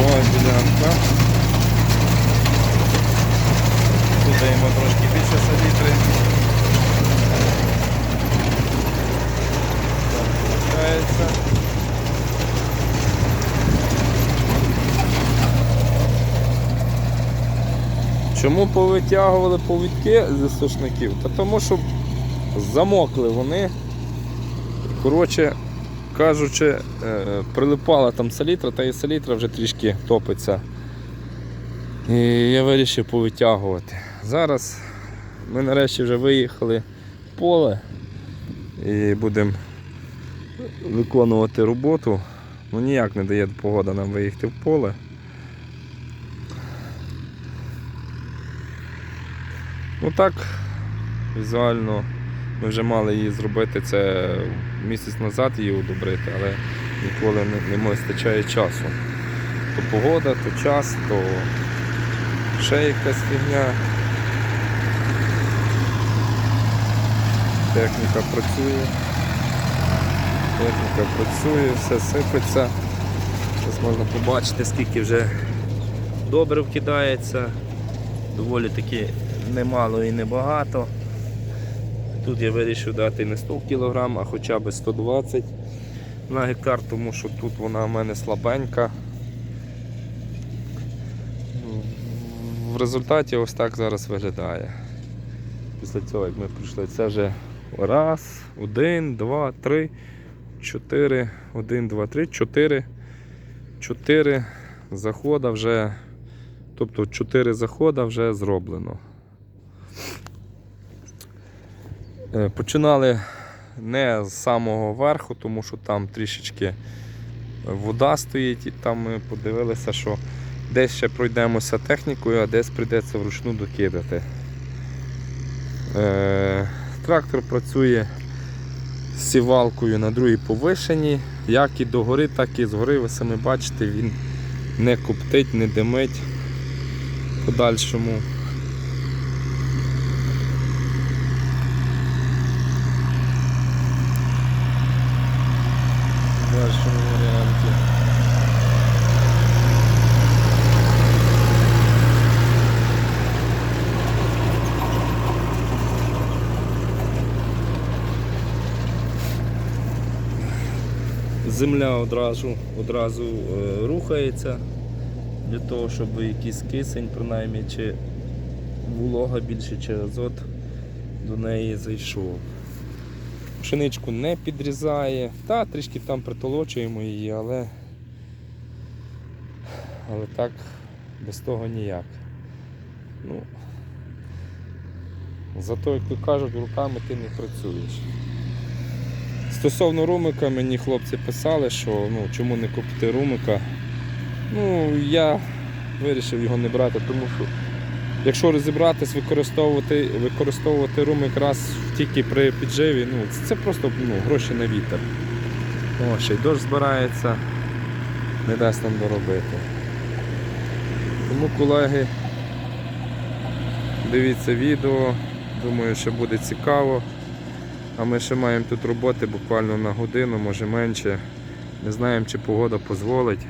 Чергова ділянка. Тут даємо трошки більше селітри. Так. Чому повитягували повідки зі сушників? Та тому що замокли вони. Коротше кажучи, е, прилипала там селітра, та і селітра вже трішки топиться. І я вирішив повитягувати. Зараз ми нарешті вже виїхали в поле і будемо виконувати роботу. Ну ніяк не дає погода нам виїхати в поле. Ну так, візуально ми вже мали її зробити це місяць назад її удобрити, але ніколи не, не вистачає часу. То погода, то час, то ще якась фігня. Техніка працює. Техніка працює, все сипеться. Зараз можна побачити, скільки вже добре вкидається. Доволі таки немало і небагато. Тут я вирішив дати не 100 кг, а хоча б 120 на гектар, тому що тут вона в мене слабенька. В результаті ось так зараз виглядає. Після цього, як ми прийшли, це вже раз, один, два, три, чотири, один, два, три, чотири, чотири захода вже, тобто чотири захода вже зроблено. Починали не з самого верху, тому що там трішечки вода стоїть, і там ми подивилися, що десь ще пройдемося технікою, а десь прийдеться вручну докидати. Е, Трактор працює з сівалкою на другій повишенні, як і догори, так і згори. Ви самі бачите, він не коптить, не димить подальшому. Земля одразу, одразу е, рухається для того, щоб якийсь кисень, принаймні, чи волога більше, чи азот до неї зайшов. Пшеничку не підрізає, та трішки там притолочуємо її, але, але так без того ніяк. Ну, зато, як то кажуть, руками ти не працюєш. Стосовно румика, мені хлопці писали, що ну, чому не купити румика. Ну, я вирішив його не брати, тому що якщо розібратись, використовувати, використовувати румик раз тільки при підживі, ну, це, це просто ну, гроші на вітер. О, ще й дощ збирається, не дасть нам доробити. Тому, колеги, дивіться відео, думаю, що буде цікаво. А ми ще маємо тут роботи буквально на годину, може менше. Не знаємо, чи погода дозволить.